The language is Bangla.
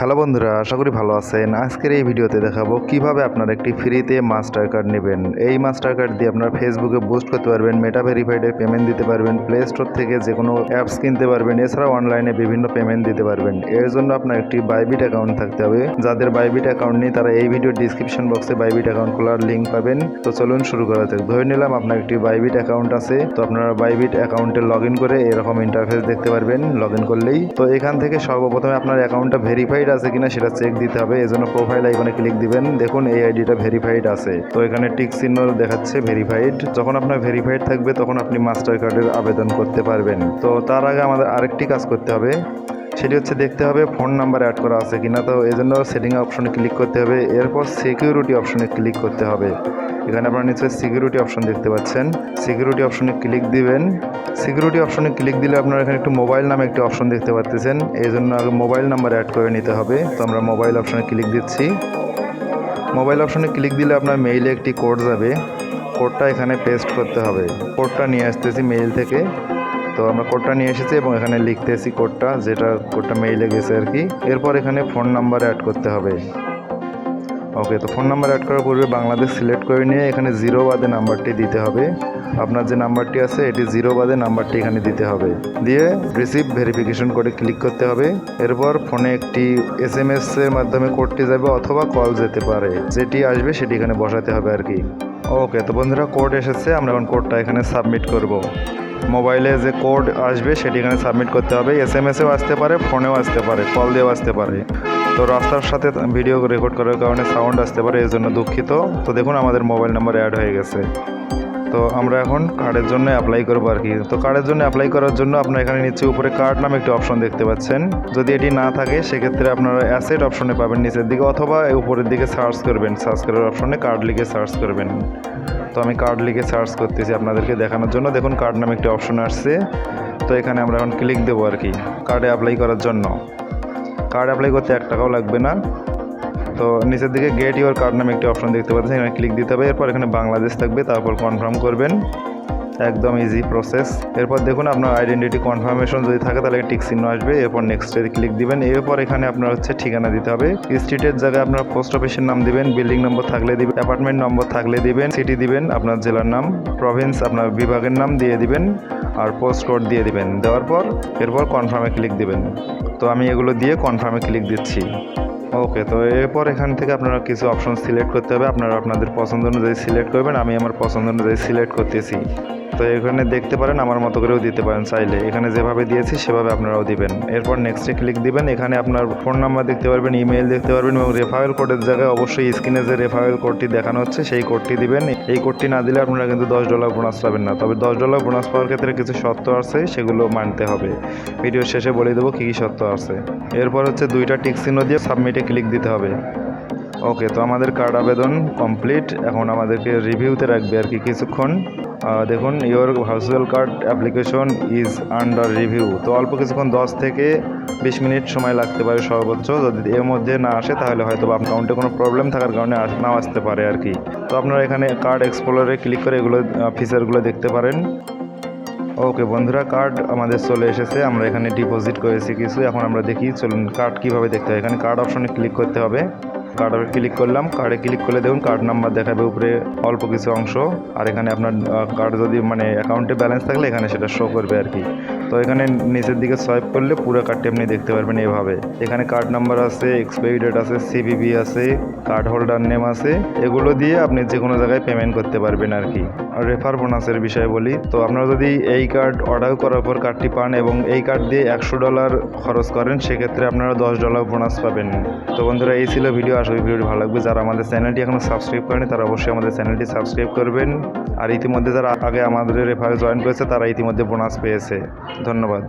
হ্যালো বন্ধুরা, আশা করি ভালো আছেন। আজকের এই ভিডিওতে দেখাবো কীভাবে আপনারা একটি ফ্রিতে মাস্টার কার্ড নেবেন। এই মাস্টার কার্ড দিয়ে আপনারা ফেসবুকে বুস্ট করতে পারবেন মেটা ভেরিফাইডে পেমেন্ট দিতে পারবেন প্লে স্টোর থেকে যে কোনো অ্যাপস কিনতে পারবেন, এছাড়াও অনলাইনে বিভিন্ন পেমেন্ট দিতে পারবেন। এর জন্য আপনার একটি বাইবিট অ্যাকাউন্ট থাকতে হবে। যাদের বাইবিট অ্যাকাউন্ট নেই, তারা এই ভিডিও ডিসক্রিপশন বক্সে বাইবিট অ্যাকাউন্ট খোলার লিঙ্ক পাবেন। তো চলুন শুরু করা যাক। ধরে নিলাম আপনার একটি বাইবিট অ্যাকাউন্ট আছে। তো আপনারা বাইবিট অ্যাকাউন্টে লগ করে এরকম ইন্টারফেস দেখতে পারবেন লগ করলেই। তো এখান থেকে সর্বপ্রথমে আপনার অ্যাকাউন্টটা ভেরিফাইড আছে কিনা সেটা চেক দিতে হবে, এজন্য প্রোফাইল আইকনে ক্লিক দিবেন। দেখুন, এই আইডিটা ভেরিফাইড আছে। তো এখানে টিক চিহ্ন দেখাচ্ছে ভেরিফাইড যখন আপনার ভেরিফাইড থাকবে, তখন আপনি মাস্টার কার্ডের আবেদন করতে পারবেন। তো তার আগে আমাদের আরেকটি কাজ করতে হবে। সেটি হচ্ছে দেখতে হবে ফোন নাম্বার অ্যাড করা আছে কিনা। তো এই জন্য সেটিং অপশনে ক্লিক করতে হবে। এরপর সিকিউরিটি অপশনে ক্লিক করতে হবে। এখানে আপনারা নিশ্চয়ই সিকিউরিটি অপশন দেখতে পাচ্ছেন। সিকিউরিটি অপশনে ক্লিক দিবেন। সিকিউরিটি অপশনে ক্লিক দিলে আপনারা এখানে একটু মোবাইল নামে একটি অপশন দেখতে পাচ্ছেন। এই জন্য আগে মোবাইল নাম্বার অ্যাড করে নিতে হবে। তো আমরা মোবাইল অপশনে ক্লিক দিচ্ছি। মোবাইল অপশনে ক্লিক দিলে আপনার মেইলে একটি কোড যাবে। কোডটা এখানে পেস্ট করতে হবে। কোডটা নিয়ে আসতেছি মেইল থেকে। তো আমরা কোডটা নিয়ে এসেছি এবং এখানে লিখতেছি কোডটা যেটা কোডটা মেইলে গেছে আর কি। এরপর এখানে ফোন নাম্বার অ্যাড করতে হবে। ওকে তো ফোন নাম্বার অ্যাড করার পূর্বে বাংলাদেশ সিলেক্ট করে নিয়ে এখানে জিরো বাদে নাম্বারটি দিতে হবে। আপনার যে নাম্বারটি আছে, এটি জিরো বাদে নাম্বারটি এখানে দিতে হবে। দিয়ে রিসিভ ভেরিফিকেশন করে ক্লিক করতে হবে। এরপর ফোনে একটি এস এম এস এর মাধ্যমে কোডটি যাবে অথবা কল যেতে পারে। যেটি আসবে সেটি এখানে বসাতে হবে আর কি। ওকে তো বন্ধুরা কোড এসেছে। আমরা এখন কোডটা এখানে সাবমিট করব। মোবাইলে যে কোড আসবে, সেটি এখানে সাবমিট করতে হবে। এস এম এসেও আসতে পারে ফোনেও আসতে পারে কল দিয়েও আসতে পারে। তো রাস্তার সাথে ভিডিও রেকর্ড করার কারণে সাউন্ড আসতে পারে এই জন্য দুঃখিত। তো দেখুন, আমাদের মোবাইল নাম্বার অ্যাড হয়ে গেছে। তো আমরা এখন কার্ডের জন্য অ্যাপ্লাই করব আর কি। তো কার্ডের জন্য অ্যাপ্লাই করার জন্য আপনার এখানে নিচে উপরে কার্ড নামে একটি অপশন দেখতে পাচ্ছেন। যদি এটি না থাকে, সেক্ষেত্রে আপনারা অ্যাসেট অপশনে পাবেন নিচের দিকে, অথবা উপরের দিকে সার্চ করবেন। সার্চ করার অপশনে কার্ড লিখে সার্চ করবেন। তো আমি কার্ড লিখে সার্চ করতেছি আপনাদেরকে দেখানোর জন্য। দেখুন কার্ড নামে একটি অপশন আসছে। তো এখানে আমরা এখন ক্লিক দেবো আর কি কার্ডে অ্যাপ্লাই করার জন্য। কার্ড অ্যাপ্লাই করতে এক টাকাও লাগবে না। তো নিচের দিকে গেট ইউর কার্ড নামে একটি অপশন দেখতে পাচ্ছেন, এখানে ক্লিক দিতে হবে। এরপর এখানে বাংলাদেশ থাকবে, তারপর কনফার্ম করবেন। একদম ইজি প্রসেস এরপর দেখুন আপনার আইডেন্টিটি কনফার্মেশন যদি থাকে, তাহলে টিক চিহ্ন আসবে। এরপর নেক্সটে ক্লিক দিবেন। এরপর এখানে আপনার হচ্ছে ঠিকানা দিতে হবে। স্ট্রিটের জায়গায় আপনার পোস্ট অফিসের নাম দিবেন বিল্ডিং নম্বর থাকলে দিবেন অ্যাপার্টমেন্ট নম্বর থাকলে দিবেন সিটি দিবেন, আপনার জেলার নাম প্রভিন্স আপনার বিভাগের নাম দিয়ে দিবেন। আর পোস্ট কোড দিয়ে দিবেন। দেওয়ার পর এরপর কনফার্মে ক্লিক দিবেন। তো আমি এগুলো দিয়ে কনফার্মে ক্লিক দিচ্ছি। ওকে তো এরপর এখান থেকে আপনারা কিছু অপশন সিলেক্ট করতে হবে। আপনারা আপনাদের পছন্দ অনুযায়ী সিলেক্ট করবেন। আমি আমার পছন্দ অনুযায়ী সিলেক্ট করতেছি। তো এখানে দেখতে পারেন আমার মতো করেও দিতে পারেন চাইলে। এখানে যেভাবে দিয়েছি, সেভাবে আপনারাও দিবেন। এরপর নেক্সটে ক্লিক দিবেন। এখানে আপনার ফোন নাম্বার দেখতে পারবেন ইমেল দেখতে পারবেন এবং রেফারেল কোডের জায়গায় অবশ্যই স্ক্রিনে যে রেফারেল কোডটি দেখানো হচ্ছে, সেই কোডটি দিবেন। এই কোডটি না দিলে আপনারা কিন্তু দশ ডলার বোনাস পাবেন না। তবে দশ ডলার বোনাস পাওয়ার ক্ষেত্রে কিছু শর্ত আছে, সেগুলো মানতে হবে। ভিডিওর শেষে বলে দেবো কী কী শর্ত আছে। এরপর হচ্ছে দুইটা টিক দিয়ে সাবমিটে ক্লিক দিতে হবে। ওকে তো আমাদের কার্ড আবেদন কমপ্লিট এখন আমাদেরকে রিভিউতে রাখবে আর কি কিছুক্ষণ। দেখুন your virtual card application is under review তো অল্প কিছুক্ষণ, দশ থেকে বিশ মিনিট সময় লাগতে পারে সর্বোচ্চ। যদি এর মধ্যে না আসে, তাহলে হয়তো বা অ্যাকাউন্টে কোনো প্রবলেম থাকার কারণে নাও আসতে পারে আর কি। তো আপনারা এখানে কার্ড এক্সপ্লোরে ক্লিক করে এগুলো ফিচারগুলো দেখতে পারেন। ওকে বন্ধুরা কার্ড আমাদের চলে এসেছে। আমরা এখানে ডিপোজিট করেছি কিছু। এখন আমরা দেখি, চলুন কার্ড কীভাবে দেখতে হয়। এখানে কার্ড অপশনে ক্লিক করতে হবে। কার্ডে ক্লিক করলাম। কার্ডে ক্লিক করলে দেখুন কার্ড নাম্বার দেখাবে উপরে অল্প কিছু অংশ। আর এখানে আপনার কার্ড যদি মানে অ্যাকাউন্টে ব্যালেন্স থাকলে এখানে সেটা শো করবে আর কি। তো এখানে নিচের দিকে সোয়াইপ করলে পুরো কার্ডটি আপনি দেখতে পারবেন এভাবে। এখানে কার্ড নাম্বার আছে এক্সপায়ারি ডেট আছে সিবিবি আছে কার্ড হোল্ডার নেম আছে। এগুলো দিয়ে আপনি যে কোনো জায়গায় পেমেন্ট করতে পারবেন আর কি। আর রেফার বোনাসের বিষয়ে বলি, তো আপনারা যদি এই কার্ড অর্ডার করার পর কার্ডটি পান এবং এই কার্ড দিয়ে একশো ডলার খরচ করেন, সেক্ষেত্রে আপনারা দশ ডলার বোনাস পাবেন। তো বন্ধুরা, এই ছিল ভিডিও আশা করি ভিডিওটি ভালো লাগবে। যারা আমাদের চ্যানেলটি এখনও সাবস্ক্রাইব করেনি, তারা অবশ্যই আমাদের চ্যানেলটি সাবস্ক্রাইব করবেন। আর ইতিমধ্যে যারা আগে আমাদের রেফারে জয়েন করেছে, তারা ইতিমধ্যে বোনাস পেয়েছে। ধন্যবাদ।